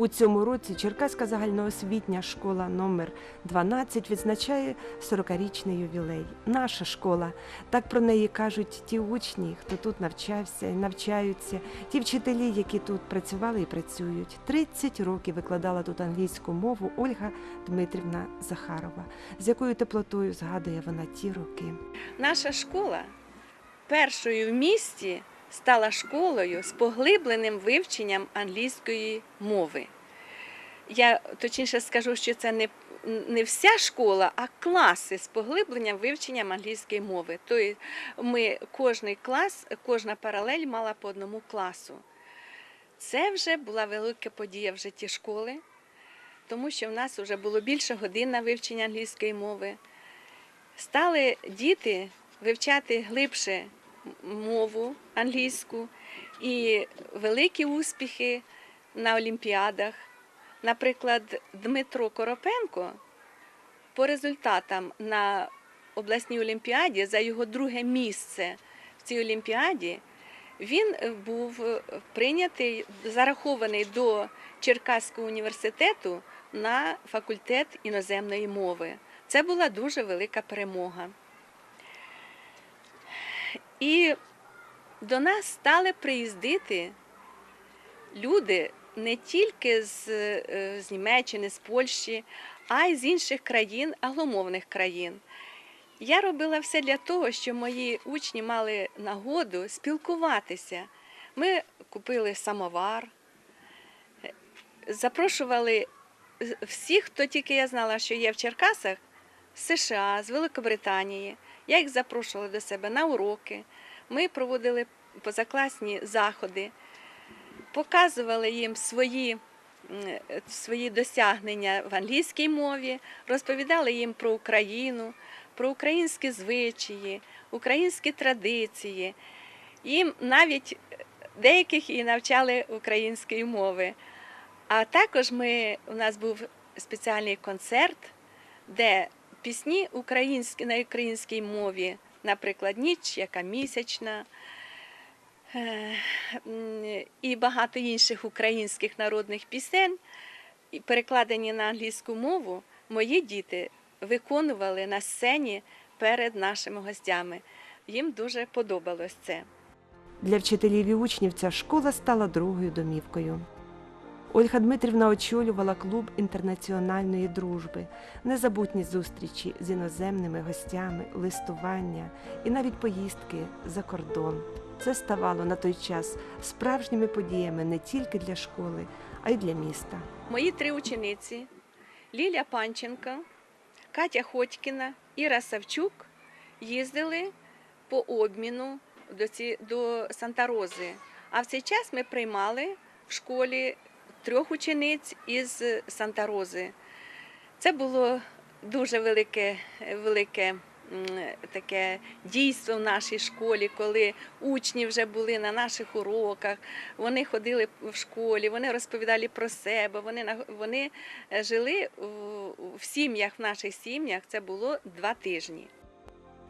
У цьому році Черкаська загальноосвітня школа номер 12 відзначає 40-річний ювілей. Наша школа. Так про неї кажуть ті учні, хто тут навчався і навчаються, ті вчителі, які тут працювали і працюють. 30 років викладала тут англійську мову Ольга Дмитрівна Захарова, з якою теплотою згадує вона ті роки. Наша школа першою в місті стала школою з поглибленим вивченням англійської мови. Я точніше скажу, що це не, не вся школа, а класи з поглибленням вивченням англійської мови. Тобто ми кожний клас, кожна паралель мала по одному класу. Це вже була велика подія в житті школи, тому що в нас вже було більше годин на вивчення англійської мови. Стали діти вивчати глибше мову англійську і великі успіхи на олімпіадах. Наприклад, Дмитро Коропенко по результатам на обласній олімпіаді за його друге місце в цій олімпіаді він був прийнятий, зарахований до Черкаського університету на факультет іноземної мови. Це була дуже велика перемога. І до нас стали приїздити люди не тільки з, е, з Німеччини, з Польщі, а й з інших країн, англомовних країн. Я робила все для того, щоб мої учні мали нагоду спілкуватися. Ми купили самовар, запрошували всіх, хто тільки я знала, що є в Черкасах, з США, з Великобританії. Я їх запрошувала до себе на уроки. Ми проводили позакласні заходи, показували їм свої, свої досягнення в англійській мові, розповідали їм про Україну, про українські звичаї, українські традиції. Їм навіть деяких і навчали української мови. А також ми, у нас був спеціальний концерт, де пісні українські на українській мові, наприклад, ніч, яка місячна, е, і багато інших українських народних пісень, перекладені на англійську мову, мої діти виконували на сцені перед нашими гостями. Їм дуже подобалось це. Для вчителів і учнів ця школа стала другою домівкою. Ольга Дмитрівна очолювала клуб інтернаціональної дружби, незабутні зустрічі з іноземними гостями, листування і навіть поїздки за кордон. Це ставало на той час справжніми подіями не тільки для школи, а й для міста. Мої три учениці Ліля Панченко, Катя Ходькіна, Іра Савчук їздили по обміну до, ці, до Санта-Рози. А в цей час ми приймали в школі трьох учениць із Санта-Рози. Це було дуже велике, велике таке дійство в нашій школі, коли учні вже були на наших уроках, вони ходили в школі, вони розповідали про себе, вони, вони е, жили в сім'ях, в наших сім'ях. Це було два тижні.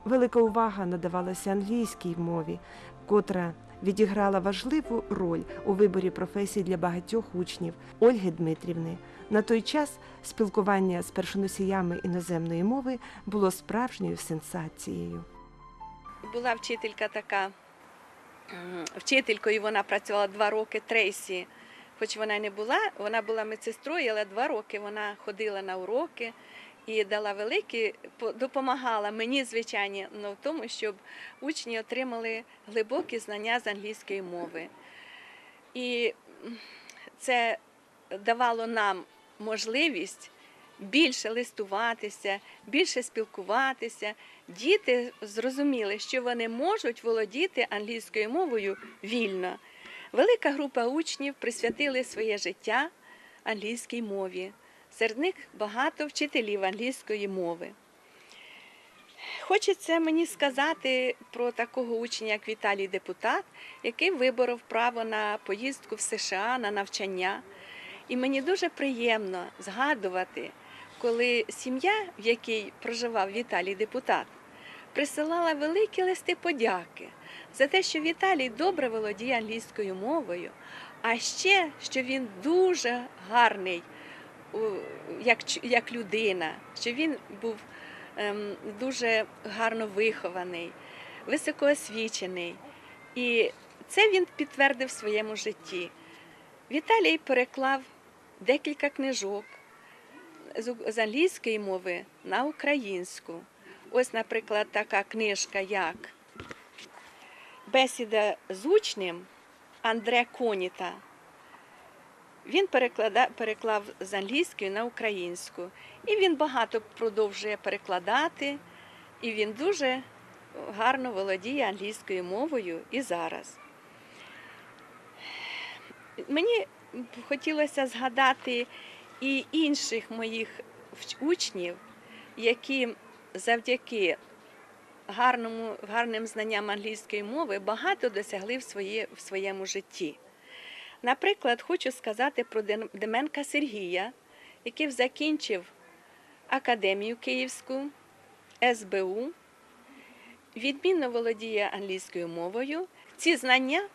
Велика увага надавалася англійській мові, котра відіграла важливу роль у виборі професій для багатьох учнів Ольги Дмитрівни. На той час спілкування з першоносіями іноземної мови було справжньою сенсацією. Була вчителька така, вчителькою вона працювала два роки Трейсі. Хоч вона не була, вона була медсестрою, але два роки вона ходила на уроки і дала великі, допомагала мені, звичайно, ну, в тому, щоб учні отримали глибокі знання з англійської мови. І це давало нам можливість більше листуватися, більше спілкуватися. Діти зрозуміли, що вони можуть володіти англійською мовою вільно. Велика група учнів присвятили своє життя англійській мові. Серед них багато вчителів англійської мови. Хочеться мені сказати про такого учня, як Віталій Депутат, який виборов право на поїздку в США на навчання. І мені дуже приємно згадувати, коли сім'я, в якій проживав Віталій Депутат, присилала великі листи подяки за те, що Віталій добре володіє англійською мовою, А ще, що він дуже гарний як, як людина, що він був ем, дуже гарно вихований, високоосвічений. І це він підтвердив в своєму житті. Віталій переклав декілька книжок з, англійської мови на українську. Ось, наприклад, така книжка, як Бесіда з учнем Андре Коніта. Він переклада, переклав з англійської на українську. І він багато продовжує перекладати, і він дуже гарно володіє англійською мовою і зараз. Мені хотілося згадати і інших моїх учнів, які завдяки гарному, гарним знанням англійської мови багато досягли в, своє, в своєму житті. Наприклад, хочу сказати про Деменка Сергія, який закінчив Академію Київську, СБУ, відмінно володіє англійською мовою. Ці знання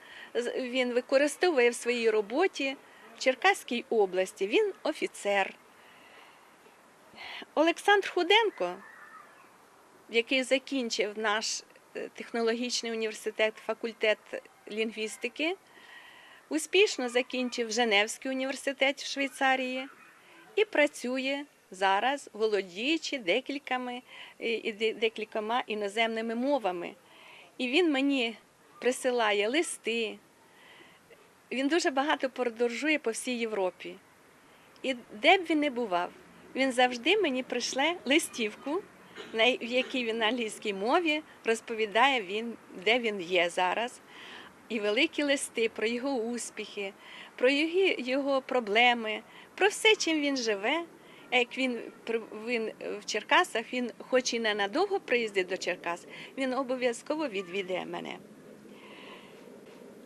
він використовує в своїй роботі в Черкаській області. Він офіцер. Олександр Худенко, який закінчив наш е, технологічний університет, факультет лінгвістики, успішно закінчив Женевський університет в Швейцарії і працює зараз, володіючи декількома, декількома іноземними мовами. І він мені присилає листи. Він дуже багато подорожує по всій Європі. І де б він не бував, він завжди мені прийшле листівку, в якій він на англійській мові розповідає він, де він є зараз. І великі листи про його успіхи, про його, проблеми, про все, чим він живе. Як він, він в Черкасах, він, хоч і не надовго приїздить до Черкас, він обов'язково відвідає мене.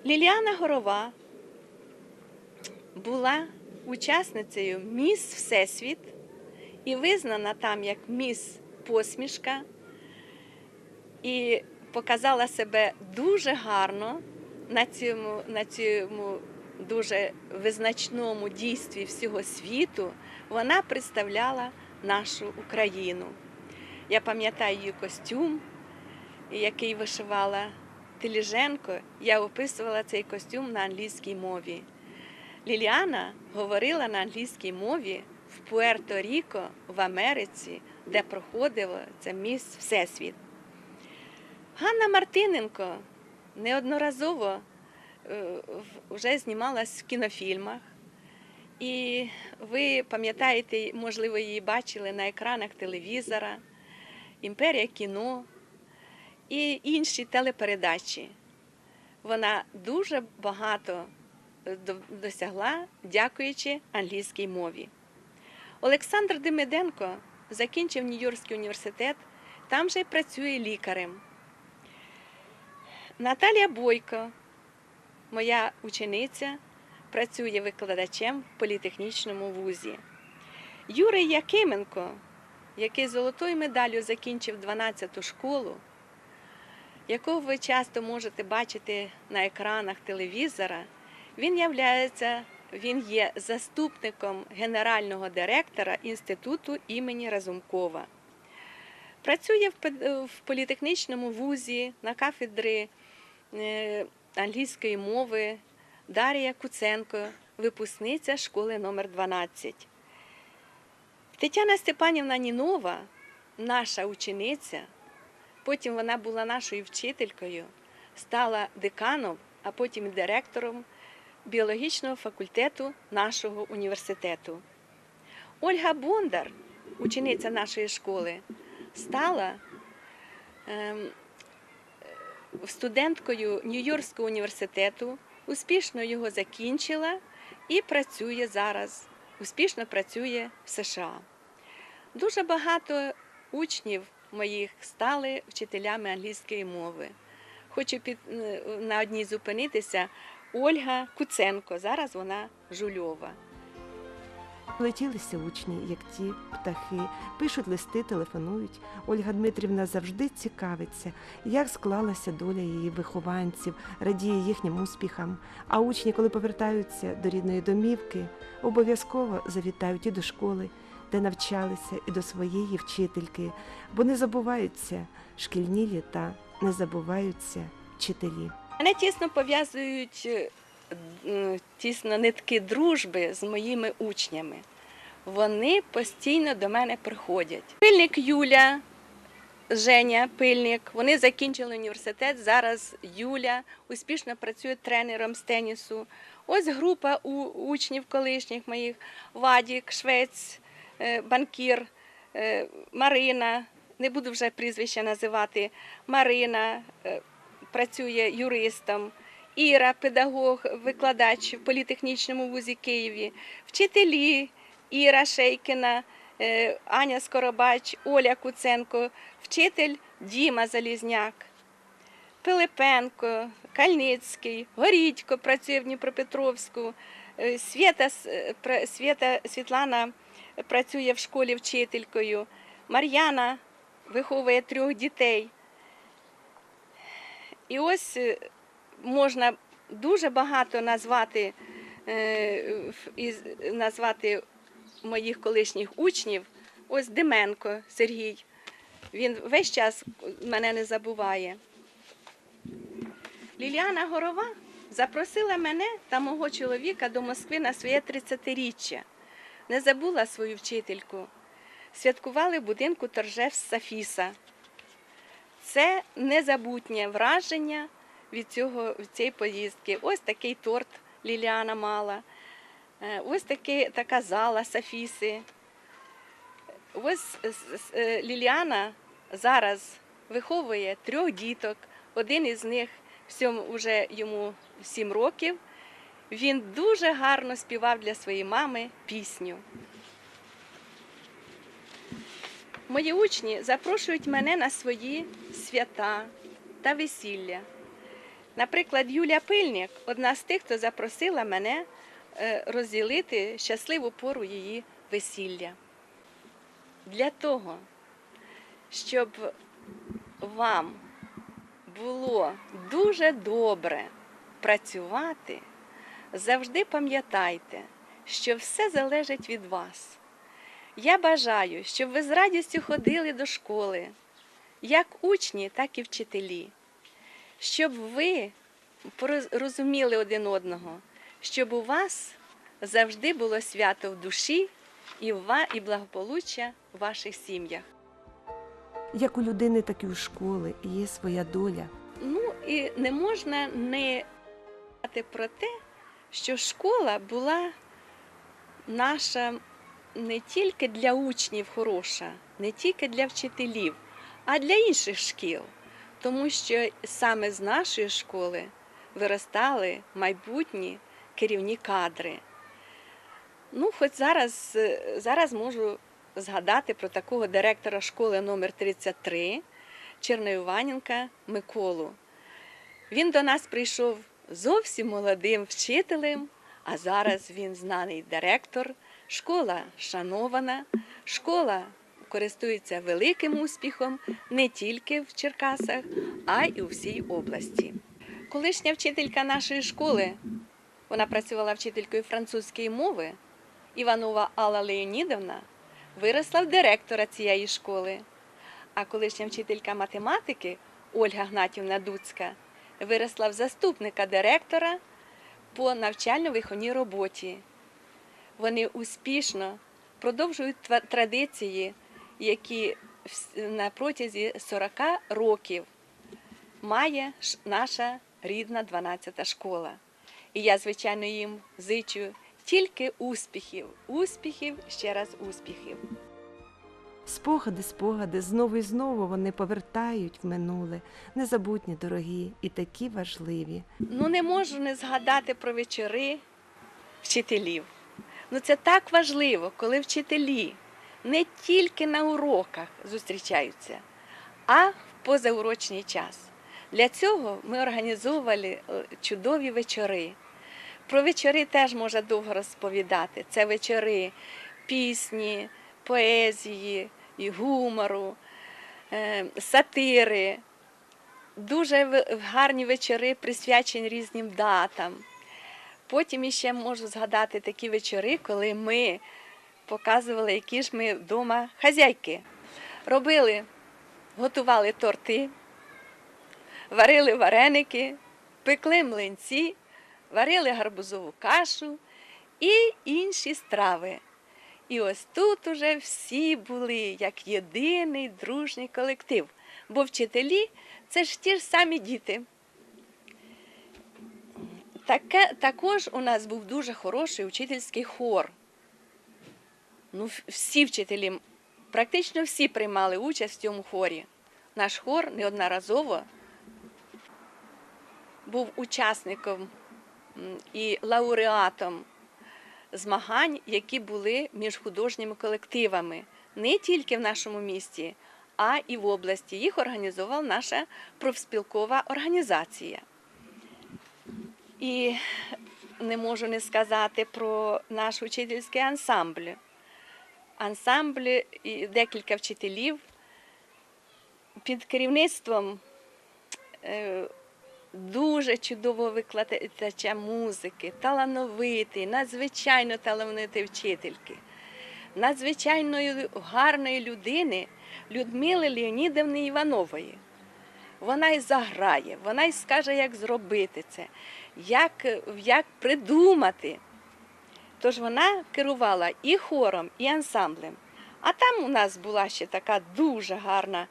Ліліана Горова була учасницею Міс Всесвіт і визнана там як міс посмішка, і показала себе дуже гарно на цьому, на цьому дуже визначному дійстві всього світу. Вона представляла нашу Україну. Я пам'ятаю її костюм, який вишивала Теліженко. Я описувала цей костюм на англійській мові. Ліліана говорила на англійській мові в Пуерто-Ріко в Америці, де проходило це міс Всесвіт. Ганна Мартиненко неодноразово е, вже знімалась в кінофільмах. І ви пам'ятаєте, можливо, її бачили на екранах телевізора, Імперія кіно і інші телепередачі. Вона дуже багато е, досягла, дякуючи англійській мові. Олександр Демиденко закінчив Нью-Йоркський університет, там же й працює лікарем. Наталія Бойко, моя учениця, працює викладачем в політехнічному вузі. Юрій Якименко, який золотою медаллю закінчив 12-ту школу, якого ви часто можете бачити на екранах телевізора, він являється, він є заступником генерального директора інституту імені Разумкова. Працює в політехнічному вузі на кафедри англійської мови Дар'я Куценко, випускниця школи номер 12. Тетяна Степанівна Нінова, наша учениця, потім вона була нашою вчителькою, стала деканом, а потім директором біологічного факультету нашого університету. Ольга Бондар, учениця нашої школи, стала ем, студенткою Нью-Йоркського університету, успішно його закінчила і працює зараз, успішно працює в США. Дуже багато учнів моїх стали вчителями англійської мови. Хочу під, е, на одній зупинитися Ольга Куценко. Зараз вона Жульова. Летілися учні, як ті птахи, пишуть листи, телефонують. Ольга Дмитрівна завжди цікавиться, як склалася доля її вихованців, радіє їхнім успіхам. А учні, коли повертаються до рідної домівки, обов'язково завітають і до школи, де навчалися, і до своєї вчительки, бо не забуваються шкільні літа, не забуваються вчителі. Мене тісно пов'язують е, тісно нитки дружби з моїми учнями. Вони постійно до мене приходять. Пильник Юля, Женя Пильник, вони закінчили університет. Зараз Юля успішно працює тренером з тенісу. Ось група учнів колишніх моїх: Вадік, Швець, е, банкір, е, Марина. Не буду вже прізвища називати. Марина е, працює юристом. Іра, педагог, викладач в політехнічному вузі Києві, вчителі Іра Шейкіна, е, Аня Скоробач, Оля Куценко, вчитель Діма Залізняк, Пилипенко, Кальницький, Горідько працює в Дніпропетровську, е, Свята, е, Свята Світлана працює в школі вчителькою, Мар'яна виховує трьох дітей. І ось можна дуже багато назвати, е, назвати моїх колишніх учнів. Ось Дименко Сергій. Він весь час мене не забуває. Ліліана Горова запросила мене та мого чоловіка до Москви на своє 30-річчя. Не забула свою вчительку. Святкували в будинку торжеств Сафіса. Це незабутнє враження від, цього, від цієї поїздки. Ось такий торт Ліліана мала, е, ось таки, така зала Сафіси. Ось е, е, Ліліана зараз виховує трьох діток. Один із них всьому вже йому сім років. Він дуже гарно співав для своєї мами пісню. Мої учні запрошують мене на свої свята та весілля. Наприклад, Юля Пильник одна з тих, хто запросила мене е, розділити щасливу пору її весілля. Для того, щоб вам було дуже добре працювати, завжди пам'ятайте, що все залежить від вас. Я бажаю, щоб ви з радістю ходили до школи, як учні, так і вчителі, щоб ви розуміли один одного, щоб у вас завжди було свято в душі і, ва- і благополуччя в ваших сім'ях. Як у людини, так і у школи є своя доля. Ну і не можна не казати про те, що школа була наша не тільки для учнів хороша, не тільки для вчителів, а для інших шкіл. Тому що саме з нашої школи виростали майбутні керівні кадри. Ну, хоч зараз, е, зараз можу згадати про такого директора школи номер 33 Черноіваненка Миколу. Він до нас прийшов зовсім молодим вчителем, а зараз він знаний директор. Школа шанована, школа користується великим успіхом не тільки в Черкасах, а й у всій області. Колишня вчителька нашої школи, вона працювала вчителькою французької мови, Іванова Алла Леонідовна, виросла в директора цієї школи. А колишня вчителька математики Ольга Гнатівна Дуцька виросла в заступника директора по навчально-виховній роботі. Вони успішно продовжують традиції, які на протязі 40 років має наша рідна 12-та школа. І я, звичайно, їм зичу тільки успіхів, успіхів, ще раз успіхів. Спогади, спогади, знову і знову вони повертають в минуле, незабутні, дорогі і такі важливі. Ну не можу не згадати про вечори вчителів. Ну це так важливо, коли вчителі не тільки на уроках зустрічаються, а в позаурочний час. Для цього ми організовували е, чудові вечори. Про вечори теж можна довго розповідати. Це вечори пісні, поезії, і гумору, е, сатири, дуже гарні вечори присвячені різним датам. Потім іще можу згадати такі вечори, коли ми показували, які ж ми вдома хазяйки. Робили, готували торти, варили вареники, пекли млинці, варили гарбузову кашу і інші страви. І ось тут уже всі були як єдиний дружній колектив. Бо вчителі це ж ті ж самі діти. Таке, також у нас був дуже хороший учительський хор. Ну, всі вчителі, практично всі приймали участь в цьому хорі. Наш хор неодноразово був учасником і лауреатом змагань, які були між художніми колективами не тільки в нашому місті, а і в області. Їх організувала наша профспілкова організація. І не можу не сказати про наш учительський ансамбль. Ансамбль і декілька вчителів під керівництвом е, дуже чудового викладача музики, талановитий, надзвичайно талановитий вчительки, надзвичайної гарної людини Людмили Леонідовни Іванової. Вона й заграє, вона й скаже, як зробити це, як, як придумати. Тож вона керувала і хором, і ансамблем. А там у нас була ще така дуже гарна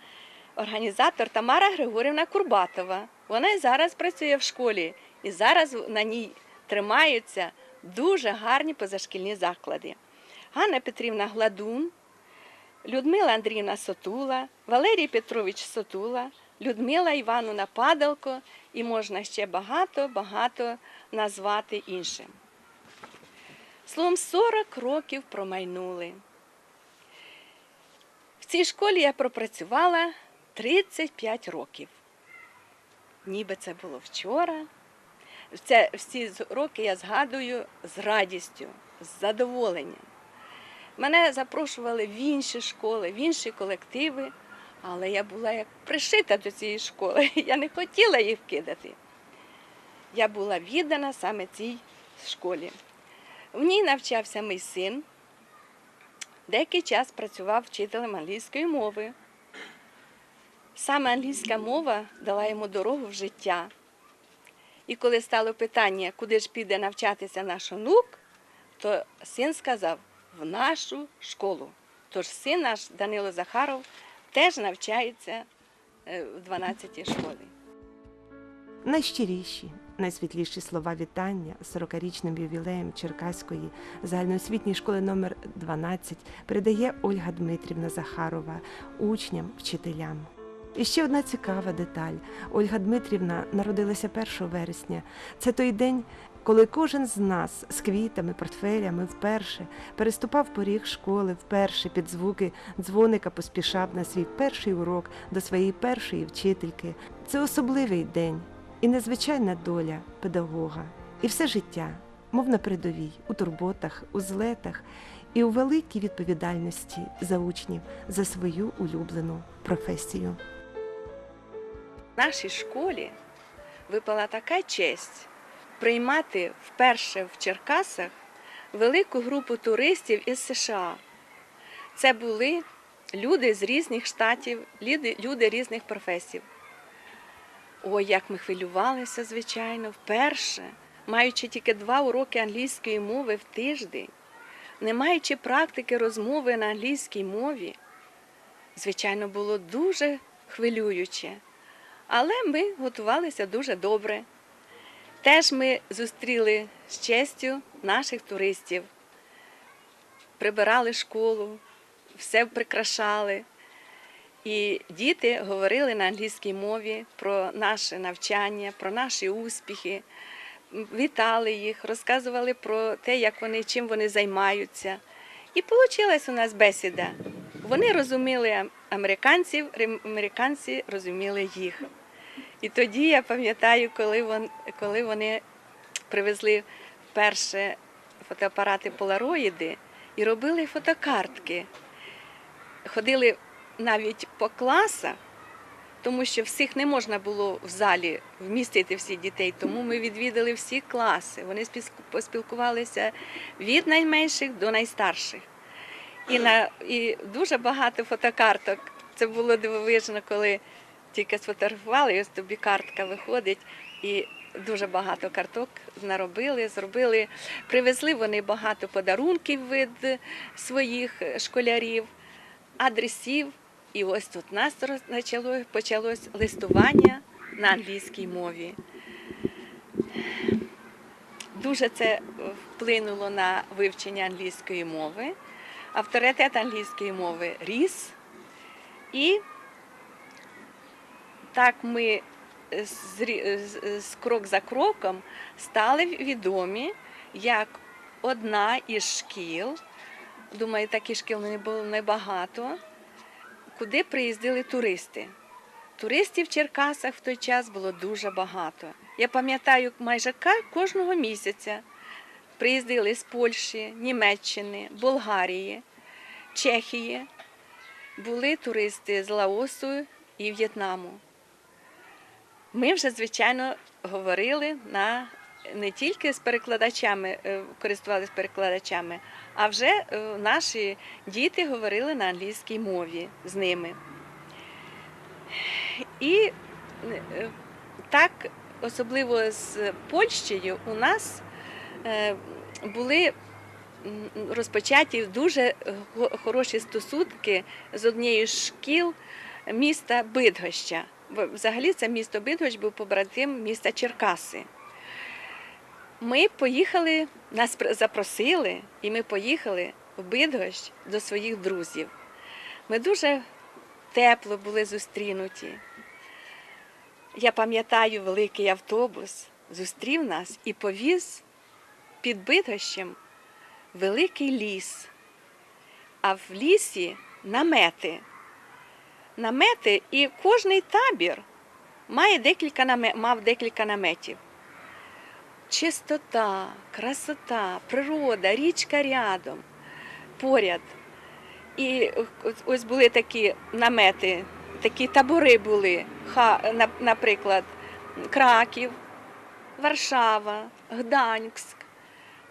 організатор Тамара Григорівна Курбатова. Вона і зараз працює в школі, і зараз на ній тримаються дуже гарні позашкільні заклади. Ганна Петрівна Гладун, Людмила Андріївна Сотула, Валерій Петрович Сотула, Людмила Івановна Падалко і можна ще багато-багато назвати іншим. Словом, 40 років промайнули. В цій школі я пропрацювала 35 років. Ніби це було вчора. Це, всі роки я згадую з радістю, з задоволенням. Мене запрошували в інші школи, в інші колективи, але я була як пришита до цієї школи. Я не хотіла їх кидати. Я була віддана саме цій школі. В ній навчався мій син. Деякий час працював вчителем англійської мови. Саме англійська мова дала йому дорогу в життя. І коли стало питання, куди ж піде навчатися наш онук, то син сказав в нашу школу. Тож син наш Данило Захаров теж навчається е, в 12-й школі. Найщиріші, найсвітліші слова вітання з 40-річним ювілеєм Черкаської загальноосвітньої школи номер 12 передає Ольга Дмитрівна Захарова учням, вчителям. І ще одна цікава деталь. Ольга Дмитрівна народилася 1 вересня. Це той день, коли кожен з нас з квітами, портфелями вперше переступав поріг школи, вперше під звуки дзвоника поспішав на свій перший урок до своєї першої вчительки. Це особливий день і незвичайна доля педагога. І все життя, мов на передовій, у турботах, у злетах і у великій відповідальності за учнів, за свою улюблену професію. В нашій школі випала така честь приймати вперше в Черкасах велику групу туристів із США. Це були люди з різних штатів, люди, різних професій. Ой, як ми хвилювалися, звичайно, вперше, маючи тільки два уроки англійської мови в тиждень, не маючи практики розмови на англійській мові, звичайно, було дуже хвилююче. Але ми готувалися дуже добре. Теж ми зустріли з честю наших туристів, прибирали школу, все прикрашали. І діти говорили на англійській мові про наше навчання, про наші успіхи, вітали їх, розказували про те, як вони, чим вони займаються. І вийшла у нас бесіда. Вони розуміли американців, американці розуміли їх. І тоді я пам'ятаю, коли, вони привезли вперше фотоапарати полароїди і робили фотокартки. Ходили навіть по класах, тому що всіх не можна було в залі вмістити всіх дітей. Тому ми відвідали всі класи. Вони поспілкувалися від найменших до найстарших. І, на, і дуже багато фотокарток. Це було дивовижно, коли тільки сфотографували, і ось тобі картка виходить. І дуже багато карток наробили, зробили. Привезли вони багато подарунків від своїх школярів, адресів. І ось тут нас почало, почалось листування на англійській мові. Дуже це вплинуло на вивчення англійської мови. Авторитет англійської мови ріс. І так ми з, крок за кроком стали відомі як одна із шкіл. Думаю, таких шкіл не було небагато, куди приїздили туристи. Туристів в Черкасах в той час було дуже багато. Я пам'ятаю, майже кожного місяця приїздили з Польщі, Німеччини, Болгарії, Чехії. Були туристи з Лаосу і В'єтнаму. Ми вже, звичайно, говорили на не тільки з перекладачами, е, користувалися перекладачами, а вже е, наші діти говорили на англійській мові з ними. І е, так, особливо з Польщею, у нас були розпочаті дуже хороші стосунки з однією з шкіл міста Бидгоща. Взагалі це місто Бидгощ був побратим міста Черкаси. Ми поїхали, нас запросили, і ми поїхали в Бидгощ до своїх друзів. Ми дуже тепло були зустрінуті. Я пам'ятаю, великий автобус зустрів нас і повіз під Бидгощем великий ліс, а в лісі намети. Намети, і кожний табір має декілька наме- мав декілька наметів. Чистота, красота, природа, річка рядом, поряд. І ось- були такі намети, такі табори були, наприклад, Краків, Варшава, Гданськ.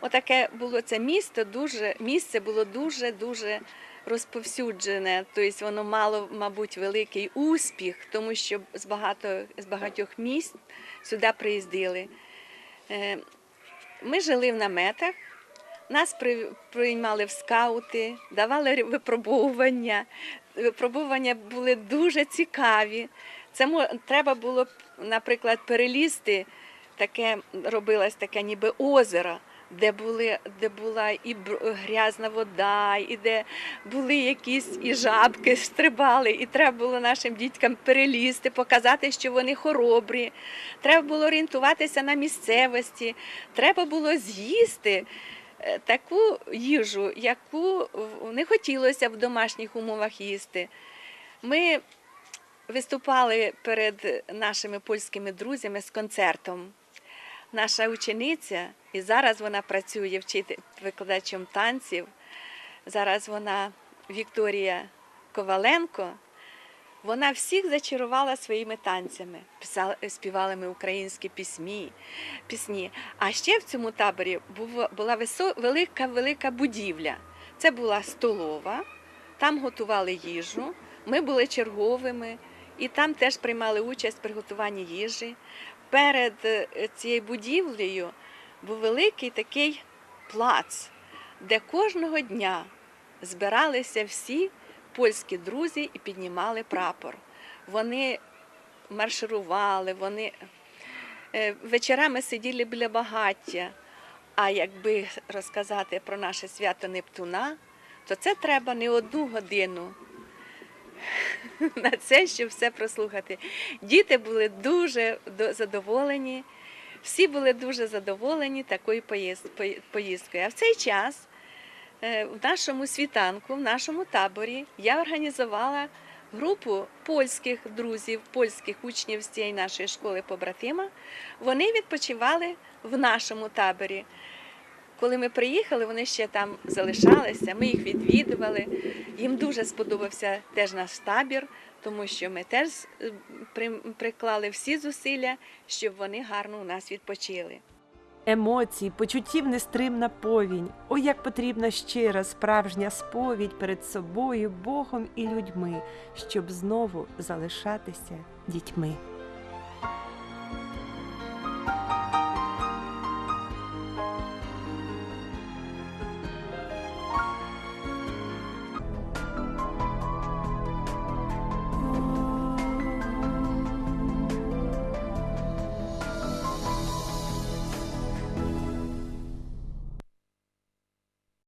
Отаке було це місто дуже, місце було дуже-дуже розповсюджене. Тобто воно мало, мабуть, великий успіх, тому що з, багато, з багатьох міст сюди приїздили. Е, Ми жили в наметах, нас приймали в скаути, давали випробування. Випробування були дуже цікаві. Це треба було, наприклад, перелізти, таке робилось таке ніби озеро, де, були, де була і грязна вода, і де були якісь і жабки стрибали, і треба було нашим діткам перелізти, показати, що вони хоробрі. Треба було орієнтуватися на місцевості, треба було з'їсти е, таку їжу, яку не хотілося в домашніх умовах їсти. Ми виступали перед нашими польськими друзями з концертом. Наша учениця, і зараз вона працює викладачем танців. Зараз вона Вікторія Коваленко. Вона всіх зачарувала своїми танцями, писала, співали ми українські пісні, пісні. А ще в цьому таборі була велика велика будівля. Це була столова, там готували їжу. Ми були черговими, і там теж приймали участь в приготуванні їжі. Перед е, цією будівлею був великий такий плац, де кожного дня збиралися всі польські друзі і піднімали прапор. Вони марширували, вони е, вечорами сиділи біля багаття. А якби розказати про наше свято Нептуна, то це треба не одну годину на це, щоб все прослухати. Діти були дуже задоволені, всі були дуже задоволені такою поїздкою. А в цей час е, в нашому світанку, в нашому таборі, я організувала групу польських друзів, польських учнів з цієї нашої школи побратима. Вони відпочивали в нашому таборі. Коли ми приїхали, вони ще там залишалися, ми їх відвідували. Їм дуже сподобався теж наш табір, тому що ми теж е, приклали всі зусилля, щоб вони гарно у нас відпочили. Емоцій, почуттів нестримна повінь. О, як потрібна щира справжня сповідь перед собою, Богом і людьми, щоб знову залишатися дітьми.